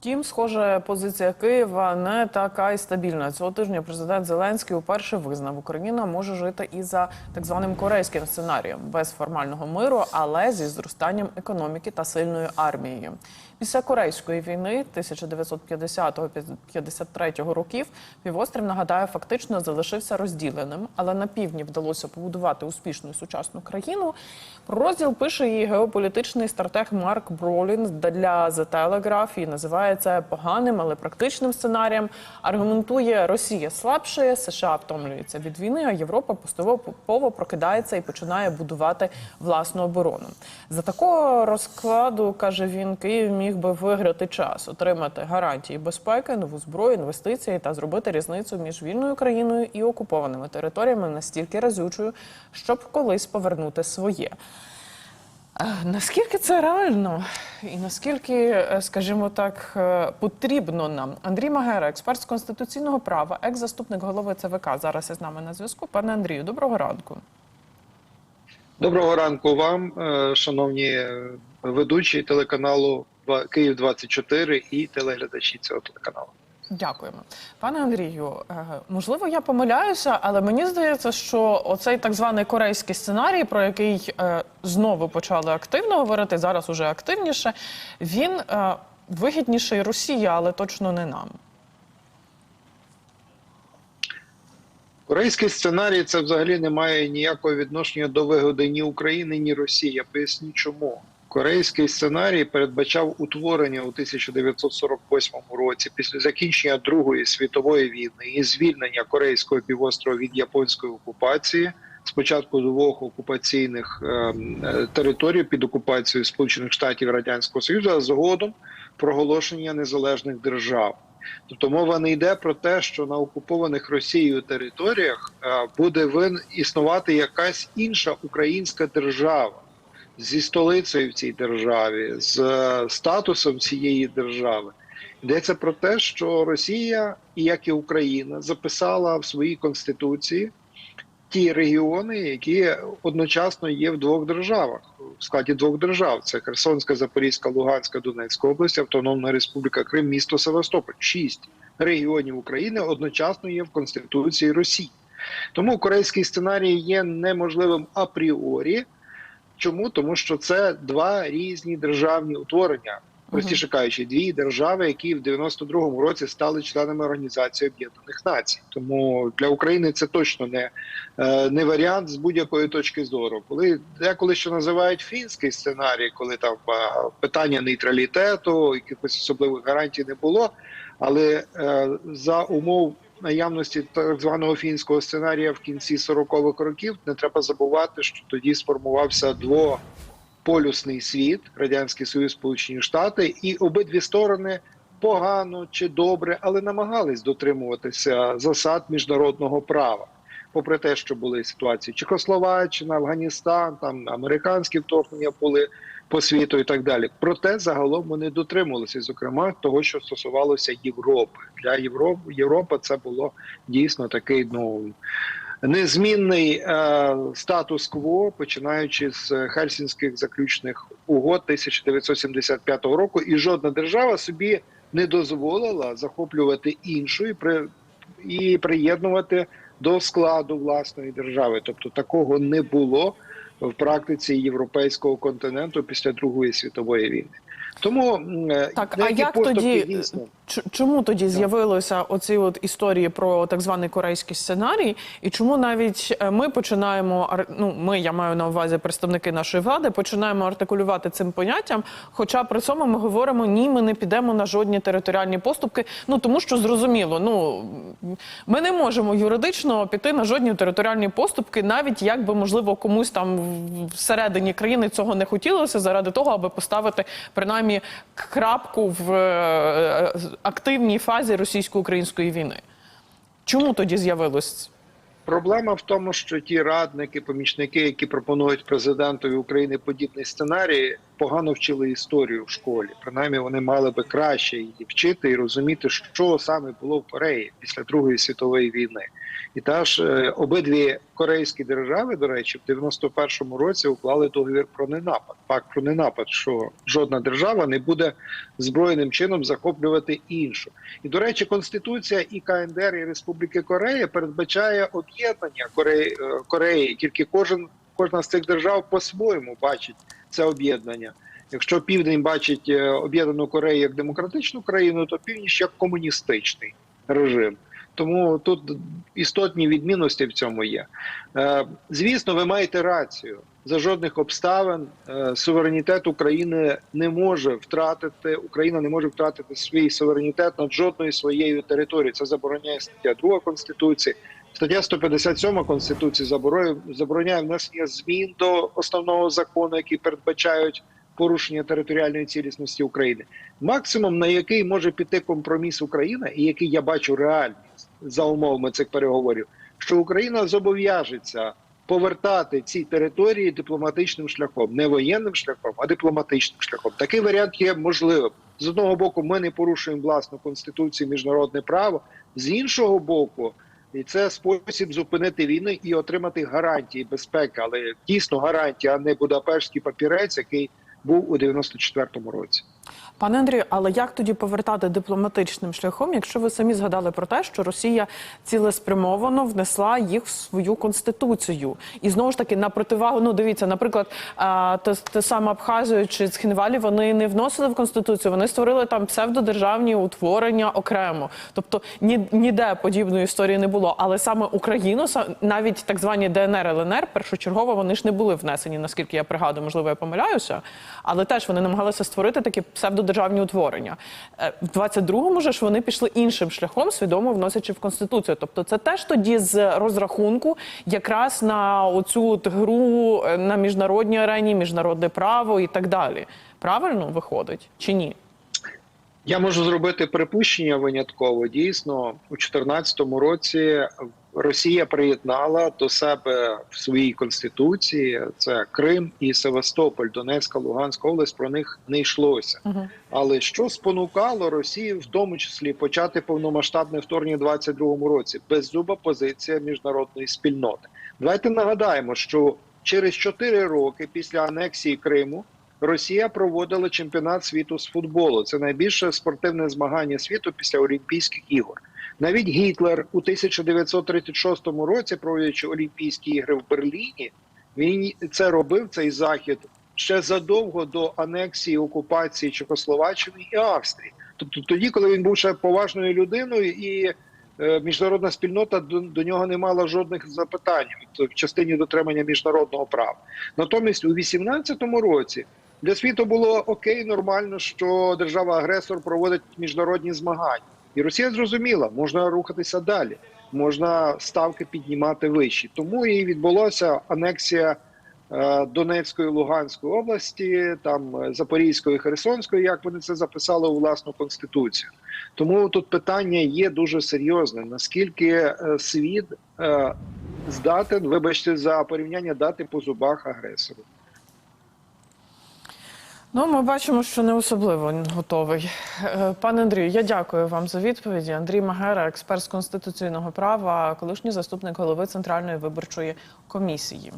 Втім, схоже, позиція Києва не така й стабільна. Цього тижня президент Зеленський уперше визнав, Україна може жити і за так званим корейським сценарієм без формального миру, але зі зростанням економіки та сильною армією. Після корейської війни 1950-53 років півострів нагадаю, фактично залишився розділеним, але на півдні вдалося побудувати успішну і сучасну країну. Про розділ пише і геополітичний стратег Марк Бролін для The Telegraph і називає це поганим, але практичним сценарієм. Аргументує Росія слабшає, США втомлюється від війни, а Європа поступово прокидається і починає будувати власну оборону. За такого розкладу каже він, Київ міг би виграти час, отримати гарантії безпеки, нову зброю, інвестиції та зробити різницю між вільною країною і окупованими територіями настільки разючою, щоб колись повернути своє. Е, Наскільки це реально, і наскільки, е, скажімо так, е, потрібно нам Андрій Магера, експерт з конституційного права, екс-заступник голови ЦВК, зараз із нами на зв'язку. Пане Андрію, доброго ранку. Доброго ранку вам, шановні ведучі телеканалу «Два- Київ 24 і телеглядачі цього телеканалу. Дякуємо, пане Андрію. е, Можливо, я помиляюся, але мені здається, що оцей так званий корейський сценарій, про який е, знову почали активно говорити, зараз уже активніше. Він е, вигідніший Росії, але точно не нам. Корейський сценарій це взагалі не має ніякого відношення до вигоди ні України, ні Росії. Я поясню, чому. Корейський сценарій передбачав утворення у 1948 році після закінчення Другої світової війни і звільнення Корейського півострова від японської окупації. Спочатку двох окупаційних е, територій під окупацією Сполучених Штатів Радянського Союзу, а згодом проголошення незалежних держав. Тобто мова не йде про те, що на окупованих Росією територіях е, буде вин існувати якась інша українська держава зі столицею в цій державі, з е, статусом цієї держави. Йдеться про те, що Росія, як і Україна, записала в своїй конституції ті регіони, які одночасно є в двох державах в складі двох держав: це Херсонська, Запорізька, Луганська, Донецька область, Автономна Республіка Крим, місто Севастополь. Шість регіонів України одночасно є в Конституції Росії. Тому корейський сценарій є неможливим апріорі. Чому? Тому що це два різні державні утворення, простіше кажучи, дві держави, які в 92-му році стали членами Організації Об'єднаних Націй. Тому для України це точно не, е, не варіант з будь-якої точки зору. Коли деколи що називають фінський сценарій, коли там питання нейтралітету, якихось особливих гарантій не було, але е, за умов наявності так званого фінського сценарія в кінці 40-х років не треба забувати, що тоді сформувався двополюсний світ, радянський союз, Сполучені Штати, і обидві сторони погано чи добре, але намагались дотримуватися засад міжнародного права. Попри те, що були ситуації Чехословаччина, Афганістан, там американські вторгнення були по світу і так далі. Проте загалом вони дотримувалися, зокрема того, що стосувалося Європи. Для Європи Європа це було дійсно такий ну незмінний е, статус-кво, починаючи з хельсінських заключних угод 1975 року, і жодна держава собі не дозволила захоплювати іншу і при і приєднувати до складу власної держави. Тобто такого не було в практиці європейського континенту після Другої світової війни. Тому е, Так, а як тоді дійсно чому тоді з'явилися оці от історії про так званий корейський сценарій, і чому навіть е, ми починаємо ну, ми, я маю на увазі представники нашої влади, починаємо артикулювати цим поняттям? Хоча при цьому ми говоримо, ні, ми не підемо на жодні територіальні поступки. Ну тому що зрозуміло, ну ми не можемо юридично піти на жодні територіальні поступки, навіть якби можливо комусь там всередині країни цього не хотілося, заради того, аби поставити принаймні крапку в е, активній фазі російсько-української війни. Чому тоді з'явилось? Проблема в тому, що ті радники, помічники, які пропонують президентові України подібний сценарій, погано вчили історію в школі. Принаймні вони мали би краще її вчити і розуміти, що саме було в Кореї після Другої світової війни. І теж е, обидві корейські держави, до речі, в 91-му році уклали договір про ненапад. Пакт про ненапад, що жодна держава не буде збройним чином захоплювати іншу. І до речі, конституція і КНДР і Республіки Корея передбачає об'єднання Кореї, е, Кореї. Тільки кожен кожна з цих держав по-своєму бачить це об'єднання. Якщо південь бачить е, об'єднану Корею як демократичну країну, то північ як комуністичний режим. Тому тут істотні відмінності в цьому є. Е, Звісно, ви маєте рацію. За жодних обставин е, суверенітет України не може втратити. Україна не може втратити свій суверенітет над жодною своєю територією. Це забороняє стаття 2 конституції. Стаття 157 конституції забороняє, внесення змін до основного закону, які передбачають порушення територіальної цілісності України. Максимум на який може піти компроміс Україна, і який я бачу реальність за умовами цих переговорів, що Україна зобов'яжеться повертати ці території дипломатичним шляхом, не воєнним шляхом, а дипломатичним шляхом. Такий варіант є можливим. З одного боку, ми не порушуємо власну конституцію, міжнародне право. З іншого боку, і це спосіб зупинити війну і отримати гарантії безпеки, але дійсно гарантії, а не Будапештський папірець, який був у 94-му році. Пане Андрію, але як тоді повертати дипломатичним шляхом, якщо ви самі згадали про те, що Росія цілеспрямовано внесла їх в свою конституцію, і знову ж таки на противагу, ну дивіться, наприклад, те, те саме Абхазію чи Цхінвалі вони не вносили в конституцію, вони створили там псевдодержавні утворення окремо. Тобто ні, ніде подібної історії не було. Але саме Україну, навіть так звані ДНР ЛНР, першочергово вони ж не були внесені, наскільки я пригадую, можливо, я помиляюся, але теж вони намагалися створити такі псевдодержавні утворення. Е, В 22-му же ж вони пішли іншим шляхом, свідомо вносячи в конституцію. Тобто, це теж тоді з розрахунку якраз на оцю гру е, на міжнародній арені, міжнародне право і так далі. Правильно виходить чи ні? Я можу зробити припущення винятково. Дійсно, у 2014 році Росія приєднала до себе в своїй конституції це Крим і Севастополь, Донецька, Луганська область. Про них не йшлося. Угу. Але що спонукало Росію, в тому числі, почати повномасштабне вторгнення у 2022 році? Беззуба позиція міжнародної спільноти. Давайте нагадаємо, що через 4 роки після анексії Криму Росія проводила чемпіонат світу з футболу. Це найбільше спортивне змагання світу після Олімпійських ігор. Навіть Гітлер у 1936 році, проводячи Олімпійські ігри в Берліні, він це робив цей захід ще задовго до анексії окупації Чехословаччини і Австрії. Тобто тоді, коли він був ще поважною людиною, і е, міжнародна спільнота до, до нього не мала жодних запитань в частині дотримання міжнародного права. Натомість у 18-му році для світу було окей, нормально, що держава-агресор проводить міжнародні змагання, і Росія зрозуміла, можна рухатися далі, можна ставки піднімати вищі. Тому і відбулася анексія. е, Донецької Луганської області, там е, Запорізької, Херсонської, як вони це записали у власну конституцію. Тому тут питання є дуже серйозне: наскільки е, світ здатен, вибачте, за порівняння дати по зубах агресору. Ну, ми бачимо, що не особливо готовий. Е, Пане Андрію, я дякую вам за відповіді. Андрій Магера, експерт з конституційного права, колишній заступник голови Центральної виборчої комісії.